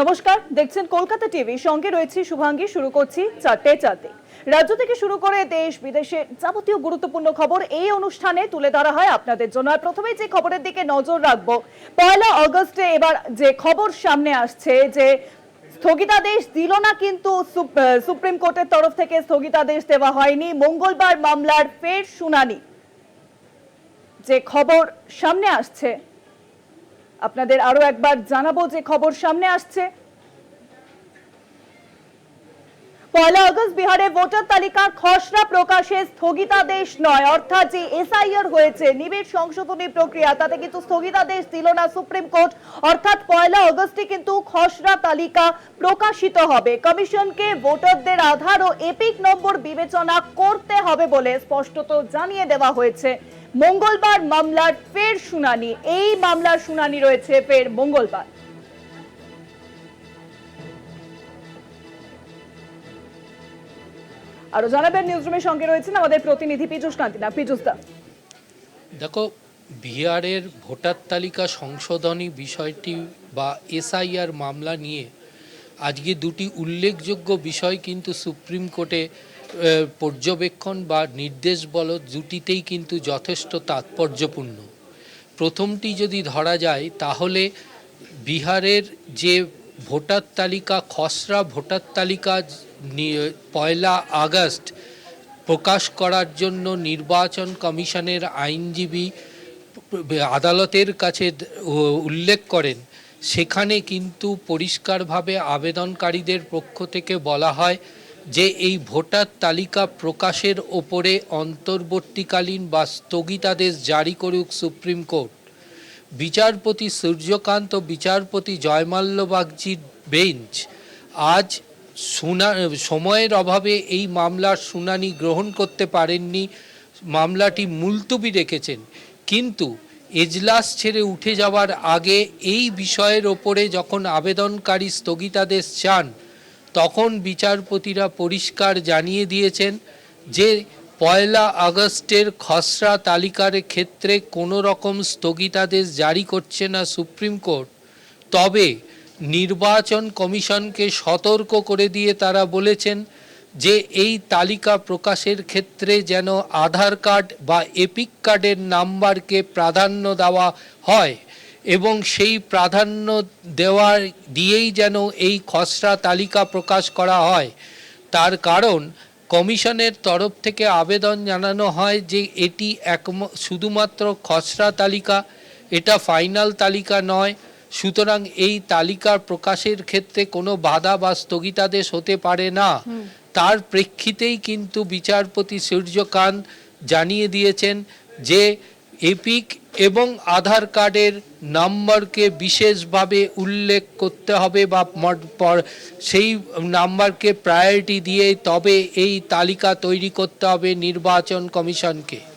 নমস্কার, দেখছেন কলকাতা টিভি। সঙ্গে রয়েছে শুভাঙ্গী, শুরু করছি চারটে চারটে। রাজ্য থেকে শুরু করে দেশ, বিদেশে যাবতীয় গুরুত্বপূর্ণ খবর এই অনুষ্ঠানে তুলে ধরা হয় আপনাদের জন্য। আর প্রথমেই যে খবরের দিকে নজর রাখব, পয়লা অগস্টে এবার যে খবর সামনে আসছে যে স্থগিতাদেশ দিল না কিন্তু সুপ্রিম কোর্টের তরফ থেকে স্থগিতাদেশ দেওয়া হয়নি। মঙ্গলবার মামলার ফের শুনানি। যে খবর সামনে আসছে আপনাদের আরও একবার জানাব যে খবর সামনে আসছে। পয়লা আগস্ট বিহারে ভোটার তালিকার খসড়া প্রকাশে স্থগিতাদেশ নয়। অর্থাৎ যে এসআইআর হয়েছে, নিবিড় সংশোধনী প্রক্রিয়া, তাতে কিন্তু স্থগিতাদেশ দিল না সুপ্রিম কোর্ট। অর্থাৎ পয়লা আগস্টে কিন্তু খসড়া তালিকা প্রকাশিত হবে। কমিশনকে ভোটারদের আধার ও এপিক নম্বর বিবেচনা করতে হবে বলে স্পষ্টত জানিয়ে দেওয়া হয়েছে। মঙ্গলবার মামলার ফের শুনানি। এই মামলার শুনানি রয়েছে ফের মঙ্গলবার। আরও জানাবেন নিউজরুমের সঙ্গে রয়েছেন আমাদের প্রতিনিধি পীযুষ কান্তিনা পীযুষ দা। দেখো, বিহারের ভোটার তালিকা সংশোধনী বিষয়টি বা এসআইআর মামলা নিয়ে আজকে দুটি উল্লেখযোগ্য বিষয় কিন্তু সুপ্রিম কোর্টে পর্যবেক্ষণ বা নির্দেশ বলো দুটিতেই কিন্তু যথেষ্ট তাৎপর্যপূর্ণ। প্রথমটি যদি ধরা যায়, তাহলে বিহারের যে ভোটার তালিকা, খসড়া ভোটার তালিকা পয়লা আগস্ট প্রকাশ করার জন্য নির্বাচন কমিশনের আইনজীবী আদালতের কাছে উল্লেখ করেন, সেখানে কিন্তু পরিষ্কারভাবে আবেদনকারীদের পক্ষ থেকে বলা হয় যে এই ভোটার তালিকা প্রকাশের ওপরে অন্তর্বর্তীকালীন বা স্থগিতাদেশ জারি করুক সুপ্রিম কোর্ট। বিচারপতি সূর্যকান্ত, বিচারপতি জয়মাল্য বাগজির বেঞ্চ আজ শুনা, সময়ের অভাবে এই মামলার শুনানি গ্রহণ করতে পারেননি। মামলাটি মুলতুবি রেখেছেন। কিন্তু এজলাস ছেড়ে উঠে যাওয়ার আগে এই বিষয়ের ওপরে যখন আবেদনকারী স্থগিতাদেশ চান তখন বিচারপতিরা পরিষ্কার জানিয়ে দিয়েছেন যে পয়লা আগস্টের খসড়া তালিকার ক্ষেত্রে কোনো রকম স্থগিতাদেশ জারি করছে না সুপ্রিম কোর্ট। তবে নির্বাচন কমিশনকে সতর্ক করে দিয়ে তারা বলেছেন যে এই তালিকা প্রকাশের ক্ষেত্রে যেন আধার কার্ড বা এপিক কার্ডের নাম্বারকে প্রাধান্য দেওয়া হয়। এবং সেই প্রাধান্য দেওয়ার দিয়েই যেন এই খসড়া তালিকা প্রকাশ করা হয়। তার কারণ কমিশনের তরফ থেকে আবেদন জানানো হয় যে এটি এক শুধুমাত্র খসড়া তালিকা এটা ফাইনাল তালিকা নয় সুতরাং এই তালিকা প্রকাশের ক্ষেত্রে কোনো বাধা বা স্থগিতাদেশ হতে পারে না। তার প্রেক্ষিতেই কিন্তু বিচারপতি সূর্যকান্ত জানিয়ে দিয়েছেন যে এপিক এবং আধার কার্ডের নাম্বারকে বিশেষভাবে উল্লেখ করতে হবে বা সেই নাম্বারকে প্রায়োরিটি দিয়ে তবে এই তালিকা তৈরি করতে হবে নির্বাচন কমিশনকে।